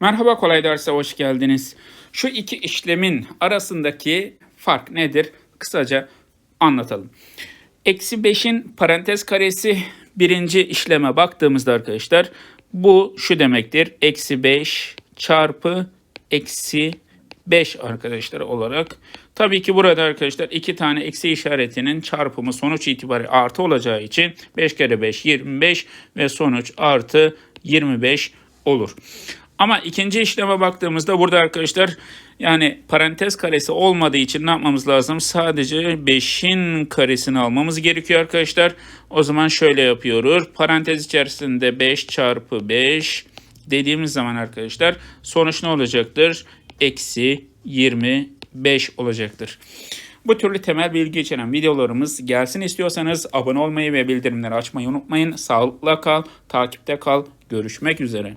Merhaba kolay derse hoş geldiniz. Şu iki işlemin arasındaki fark nedir? Kısaca anlatalım. Eksi 5'in parantez karesi birinci işleme baktığımızda arkadaşlar bu şu demektir. Eksi 5 çarpı eksi 5 arkadaşlar olarak. Tabii ki burada arkadaşlar iki tane eksi işaretinin çarpımı sonuç itibariyle artı olacağı için 5 kere 5 25 ve sonuç artı 25 olur. Ama ikinci işleme baktığımızda burada arkadaşlar yani parantez karesi olmadığı için ne yapmamız lazım? Sadece 5'in karesini almamız gerekiyor arkadaşlar. O zaman şöyle yapıyoruz. Parantez içerisinde 5 çarpı 5 dediğimiz zaman arkadaşlar sonuç ne olacaktır? Eksi 25 olacaktır. Bu türlü temel bilgi içeren videolarımız gelsin istiyorsanız abone olmayı ve bildirimleri açmayı unutmayın. Sağlıkla kal, takipte kal. Görüşmek üzere.